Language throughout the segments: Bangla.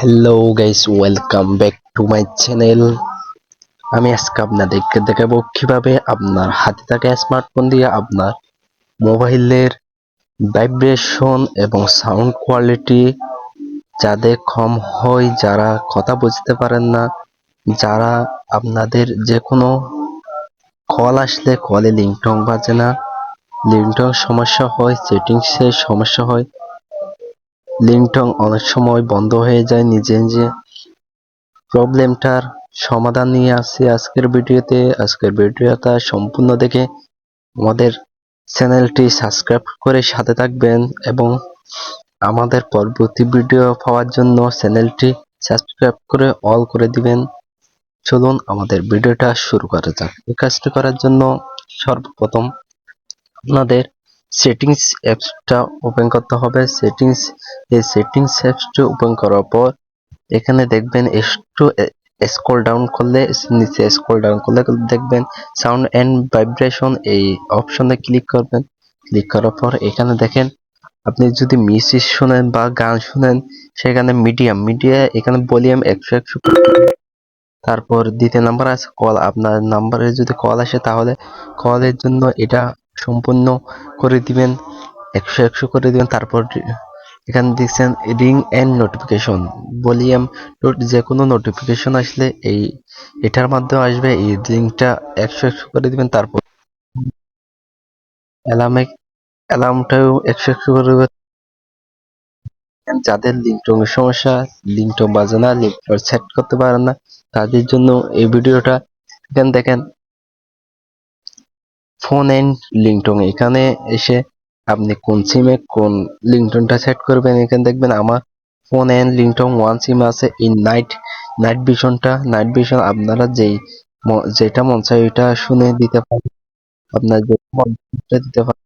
Hello guys welcome back to my channel আমি আজকে আপনাদেরকে দেখাবো কীভাবে আপনার হাতে থাকা স্মার্টফোন দিয়ে আপনার মোবাইলের ভাইব্রেশন এবং সাউন্ড কোয়ালিটি যাদের কম হয়, যারা কথা বুঝতে পারেন না, যারা আপনাদের যে কোনো কল আসলে কলে লিংটং বাজে না। লিংটং সমস্যা হয় সেটিংসের সমস্যা হয়। লিংটং অনেক সময় বন্ধ হয়ে যায় নিজে নিজে। প্রবলেমটার সমাধান নিয়ে আসছি আজকের ভিডিওতে। আজকের ভিডিওটা সম্পূর্ণ দেখে আমাদের চ্যানেলটি সাবস্ক্রাইব করে সাথে থাকবেন এবং আমাদের পরবর্তী ভিডিও পাওয়ার জন্য চ্যানেলটি সাবস্ক্রাইব করে অল করে দিবেন। চলুন আমাদের ভিডিওটা শুরু করা যাক। এই কাজটি করার জন্য সর্বপ্রথম আপনাদের সেটিংস অ্যাপসটা ওপেন করতে হবে। সেটিংস এই সেটিংস অ্যাপসটি ওপেন করার পর এখানে দেখবেন একটু স্ক্রল ডাউন করলে, নিচে স্ক্রল ডাউন করলে দেখবেন সাউন্ড এন্ড ভাইব্রেশন এই অপশনে ক্লিক করবেন। ক্লিক করার পর এখানে দেখেন আপনি যদি মিউজিক শুনেন বা গান শুনেন, সেখানে মিডিয়াম মিডিয়া এখানে ভলিউম একশো একশো তারপর দ্বিতীয় নাম্বার আছে কল আপনার নাম্বারে যদি কল আসে তাহলে কলের জন্য এটা সম্পূর্ণ করে দিবেন, একশো একশো করে দিবেন। তারপর এখানে দেখছেন রিং অ্যান্ড নোটিফিকেশন ভলিউম যে কোনো নোটিফিকেশন আসলে এই এটার মাধ্যমে আসবে। এই রিংটা একশো একশো করে দিবেন, তারপর অ্যালার্মে অ্যালার্মটাও একশো একশো করে দিবেন। যাদের লিঙ্কটং এর সমস্যা লিঙ্কটং বাজে না লিঙ্কটং সেট করতে পারেন না, তাদের জন্য এই ভিডিওটা। এখানে দেখেন ফোন এন্ড লিঙ্কটং এখানে এসে আপনি কোন সিমে কোন লিঙ্কটনটা সেট করবেন, এখানে দেখবেন আমার ফোন এন্ড লিঙ্কটং ওয়ান সিম আছে ইন নাইট নাইট ভিশনটা নাইট ভিশন আপনারা যেই যেটা মন চায় ওইটা শুনে দিতে পারেন। আপনার যেটা মন দিতে পারেন।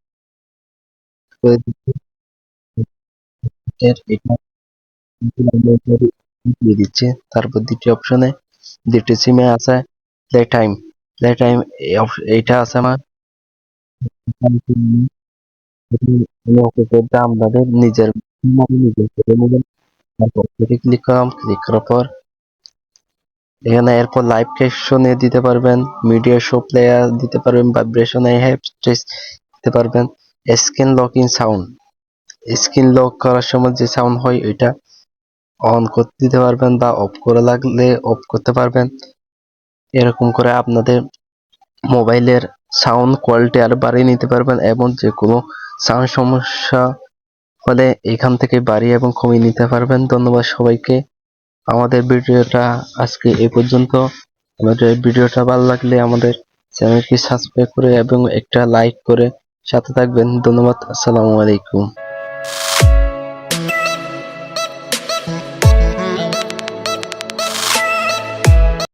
দিচ্ছে, তারপর দ্বিতীয় অপশনে দ্বিতীয় সিমে আছে প্লে টাইম প্লে টাইম এইটা আছে আমার এখানে এরপর লাইভ দিতে পারবেন মিডিয়া প্লেয়ার দিতে পারবেন দিতে পারবেন screen locking sound screen lock করার সময় যে সাউন্ড হয় অন করতে দিতে পারবেন বা অফ করা লাগলে অফ করতে পারবেন এরকম করে আপনাদের মোবাইলের সাউন্ড কোয়ালিটি আরও বাড়িয়ে নিতে পারবেন এবং যে কোনো সাউন্ড সমস্যা হলে এখান থেকে বাড়িয়ে এবং কমিয়ে নিতে পারবেন। ধন্যবাদ সবাইকে। আমাদের ভিডিওটা আজকে এ পর্যন্ত। আমাদের ভিডিওটা ভালো লাগলে আমাদের চ্যানেলটি সাবস্ক্রাইব করে এবং একটা লাইক করে সাথে থাকবেন। ধন্যবাদ। আসসালামু আলাইকুম।